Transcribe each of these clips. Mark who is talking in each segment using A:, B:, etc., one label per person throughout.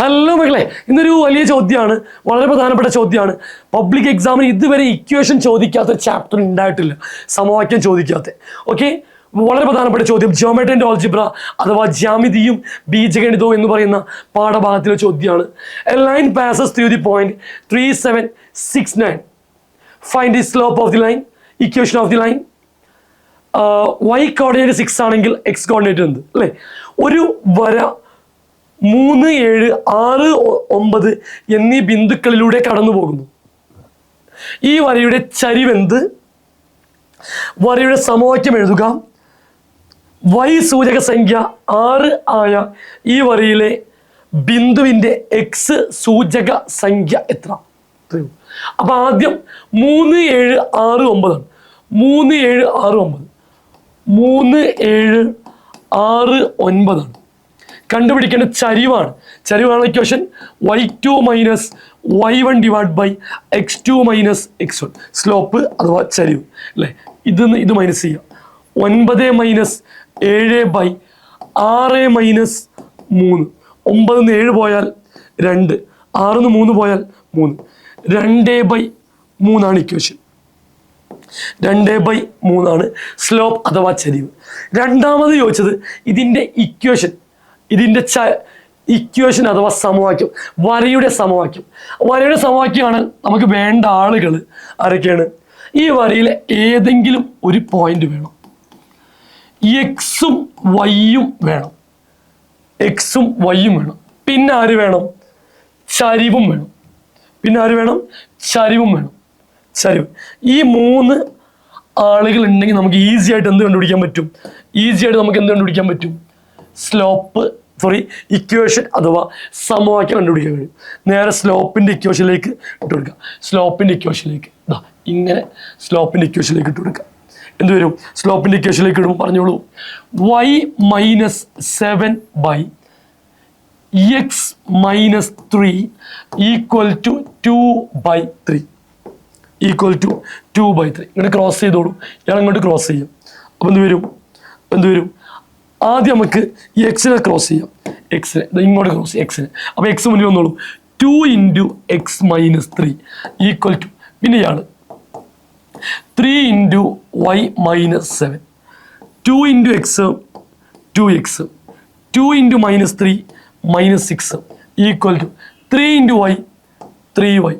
A: Hello മക്കളെ. ഇന്നൊരു വലിയ ചോദ്യമാണ്. വളരെ പ്രധാനപ്പെട്ട ചോദ്യമാണ്. പബ്ലിക് എക്സാമിന് ഇതുവരെ ഇക്വേഷൻ ചോദിക്കാത്ത ചാപ്റ്റർ ഉണ്ടായിട്ടില്ല. സമവാക്യം ചോദിക്കാത്ത. ഓക്കെ വളരെ പ്രധാനപ്പെട്ട ചോദ്യം. ജിയോമെട്രി ആൻഡ് ഓൾജിബ്ര അഥവാ ജ്യാമിതിയും ബീജഗണിതവും എന്ന് പറയുന്ന പാഠഭാഗത്തിലെ ചോദ്യമാണ്. A line passes through the point three seven six nine find the slope of the line equation of the line y coordinate six ആണെങ്കിൽ എക്സ് കോർഡിനേറ്റ് എന്ത്? അല്ലേ? ഒരു വര മൂന്ന് ഏഴ് ആറ് ഒമ്പത് എന്നീ ബിന്ദുക്കളിലൂടെ കടന്നു പോകുന്നു ഈ വരയുടെ ചരിവെന്ത്? വരയുടെ സമവാക്യം എഴുതുക. വൈ സൂചക സംഖ്യ ആറ് ആയ ഈ വരയിലെ ബിന്ദുവിന്റെ എക്സ് സൂചക സംഖ്യ എത്ര ഇത്രയും അപ്പൊ ആദ്യം മൂന്ന് ഏഴ് ആറ് ഒമ്പതാണ് മൂന്ന് ഏഴ് ആറ് ഒമ്പത്. മൂന്ന് ഏഴ് ആറ് ഒൻപതാണ്. കണ്ടുപിടിക്കേണ്ട ചരിവാണ്. ചരിവാണ് equation y two minus y one divide by x two minus x one slope അഥവാ ചരിവ്. അല്ലേ? ഇത് ഇത് മൈനസ് ചെയ്യാം. ഒൻപത് മൈനസ് ഏഴ് ബൈ ആറ് മൈനസ് മൂന്ന്. ഒമ്പതിൽ നിന്ന് ഏഴ് പോയാൽ രണ്ട്. ആറിൽ നിന്ന് മൂന്ന് പോയാൽ മൂന്ന്. രണ്ട് ബൈ മൂന്നാണ് ഇക്വേഷൻ രണ്ട് ബൈ മൂന്നാണ് സ്ലോപ്പ് അഥവാ ചരിവ്. രണ്ടാമത് ചോദിച്ചത് ഇതിന്റെ ഇക്വേഷൻ ഇതിന്റെ ച ഇക്വേഷൻ അഥവാ സമവാക്യം വരയുടെ സമവാക്യം. വരയുടെ സമവാക്യമാണ് നമുക്ക് വേണ്ട ആളുകൾ ആരൊക്കെയാണ് ഈ വരയിലെ ഏതെങ്കിലും ഒരു പോയിന്റ് വേണം. എക്സും വൈയും വേണം. എക്സും വൈയും വേണം. പിന്നെ ആര് വേണം? ചരിവും വേണം. പിന്നെ ആര് വേണം? ചരിവും വേണം. ചരിവ്. ഈ മൂന്ന് ആളുകൾ ഉണ്ടെങ്കിൽ നമുക്ക് ഈസി ആയിട്ട് എന്ത് കണ്ടുപിടിക്കാൻ പറ്റും? ഈസി ആയിട്ട് നമുക്ക് എന്ത് കണ്ടുപിടിക്കാൻ പറ്റും? സ്ലോപ്പ് സോറി ഇക്വേഷൻ അഥവാ സമവാക്യം കണ്ടുപിടിക്കാൻ കഴിയും. നേരെ സ്ലോപ്പിന്റെ ഇക്വേഷനിലേക്ക് ഇട്ട് കൊടുക്കുക. സ്ലോപ്പിന്റെ ഇക്വേഷനിലേക്ക് ഇതാ ഇങ്ങനെ സ്ലോപ്പിന്റെ ഇക്വേഷനിലേക്ക് ഇട്ട് കൊടുക്കുക. എന്ത് വരും? സ്ലോപ്പിന്റെ ഇക്വേഷനിലേക്ക് ഇടുമ്പോൾ പറഞ്ഞോളൂ. Y minus seven by x minus three equal to two by three equal to two by three ഇങ്ങോട്ട് ക്രോസ് ചെയ്തോളൂ. ഇയാൾ അങ്ങോട്ട് ക്രോസ് ചെയ്യും. അപ്പം എന്ത് വരും? എന്ത് വരും? ആദ്യം നമുക്ക് ഈ എക്സിനെ ക്രോസ് ചെയ്യാം. എക്സിനെ ഇങ്ങോട്ട് ക്രോസ് ചെയ്യാം. എക്സിനെ അപ്പോൾ എക്സ് മുന്നിൽ വന്നോളൂ. Two into x minus three equal to പിന്നെ ഇയാൾ three into y minus seven two into x two x two into minus three minus six equal to three into y three y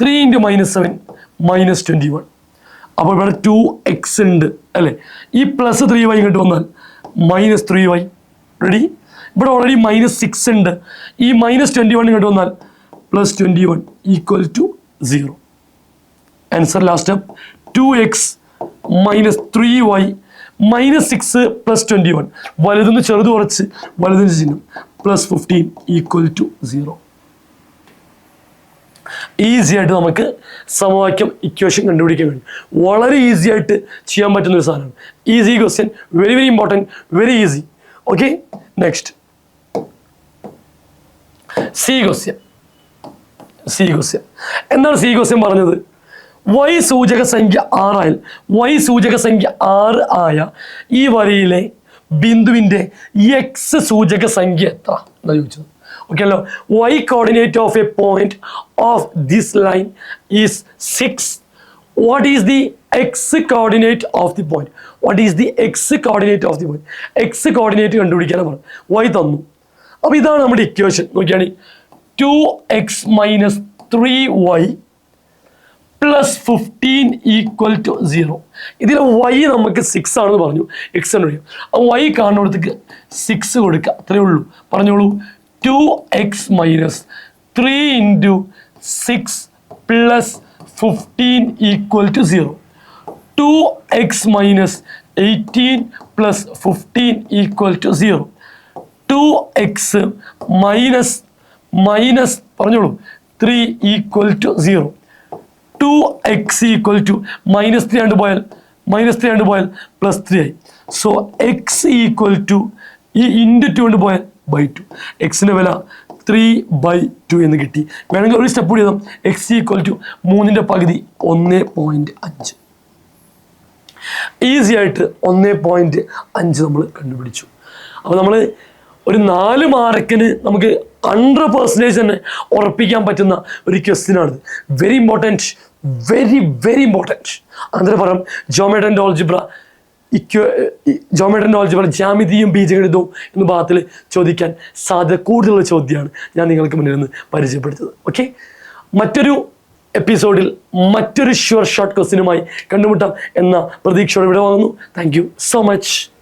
A: three into minus seven minus twenty one അപ്പോൾ ഇവിടെ to X ഉണ്ട്. അല്ലേ? ഈ plus three y ഇങ്ങോട്ട് വന്നാൽ minus three y ready ഇവിടെ already minus six ഉണ്ട്. ഈ മൈനസ് ട്വന്റി വൺ ഇങ്ങോട്ട് വന്നാൽ plus twenty one equal to zero answer last step two x minus three y minus six plus twenty one വലുതെന്ന് ചെറുത് കുറച്ച് വലുതെന്ന് ചിഹ്നം. Plus fifteen equal to zero easy ആയിട്ട് നമുക്ക് സമവാക്യം ഇക്വേഷൻ കണ്ടുപിടിക്കാൻ കഴിയും. വളരെ ഈസി ആയിട്ട് ചെയ്യാൻ പറ്റുന്ന ഒരു സാധനമാണ് easy question very very important very easy okay next C question C question എന്താണ് സി ക്വസ്റ്റ്യൻ പറഞ്ഞത്? വൈ സൂചക സംഖ്യ ആറായാൽ വൈ സൂചക സംഖ്യ ആറ് ആയ ഈ വരയിലെ ബിന്ദുവിന്റെ എക്സ് സൂചക സംഖ്യ എത്ര? എന്നാ ചോദിച്ചത്. ഓക്കെ അല്ലോ y coordinate of a point of this line is six what is the x coordinate of the point what is the x coordinate of the point x coordinate കണ്ടുപിടിക്കാനാണ് y തന്നു. അപ്പോൾ ഇതാണ് നമ്മുടെ equation നോക്കിയാണെങ്കിൽ two x minus three y plus fifteen equal to zero ഇതിൽ y നമുക്ക് six ആണെന്ന് പറഞ്ഞു. X എന്ന് പറയും വൈ കാണുന്നിടത്തേക്ക് സിക്സ് കൊടുക്കുക. അത്രയേ ഉള്ളൂ. പറഞ്ഞോളൂ. Two x minus three into six plus fifteen equal to zero two x minus eighteen plus fifteen equal to zero two x minus minus പറഞ്ഞോളൂ. Three equal to zero two x equal to minus three ആണ്ട് പോയാൽ minus three ആണ്ട് പോയാൽ plus three ആയി. So x equal to ഈ into two കൊണ്ട് പോയാൽ by two എക്സിന്റെ വില ത്രീ ബൈ ടു എന്ന് കിട്ടി. വേണമെങ്കിൽ ഒരു സ്റ്റെപ്പ് കൂടി എക്സ് ഈക്വൽ ടു മൂന്നിന്റെ പകുതി ഒന്ന് പോയിന്റ് അഞ്ച്. ഈസി ആയിട്ട് ഒന്ന് പോയിന്റ് അഞ്ച് നമ്മൾ കണ്ടുപിടിച്ചു. അപ്പോൾ നമ്മൾ ഒരു നാല് മാർക്കിന് നമുക്ക് ഹൺഡ്രഡ് പെർസെന്റേജ് തന്നെ ഉറപ്പിക്കാൻ പറ്റുന്ന ഒരു ക്വസ്റ്റ്യനാണിത് very important very very important അതിന് പറയാം ജോമേറ്റന്റെ ഓൾജിബ്ര ഇക്വ നോളജ് പറഞ്ഞ ജാമിതിയും ബീജഗണിതവും എന്ന ഭാഗത്തിൽ ചോദിക്കാൻ സാധ്യത കൂടുതലുള്ള ചോദ്യമാണ് ഞാൻ നിങ്ങൾക്ക് മുന്നിൽ നിന്ന് പരിചയപ്പെടുത്തത് ഓക്കെ മറ്റൊരു എപ്പിസോഡിൽ മറ്റൊരു ഷുവർ ഷോർട്ട് ക്വസ്റ്റിനുമായി കണ്ടുമുട്ടാം എന്ന പ്രതീക്ഷയോടെ ഇവിടെ വാങ്ങുന്നു താങ്ക് സോ മച്ച്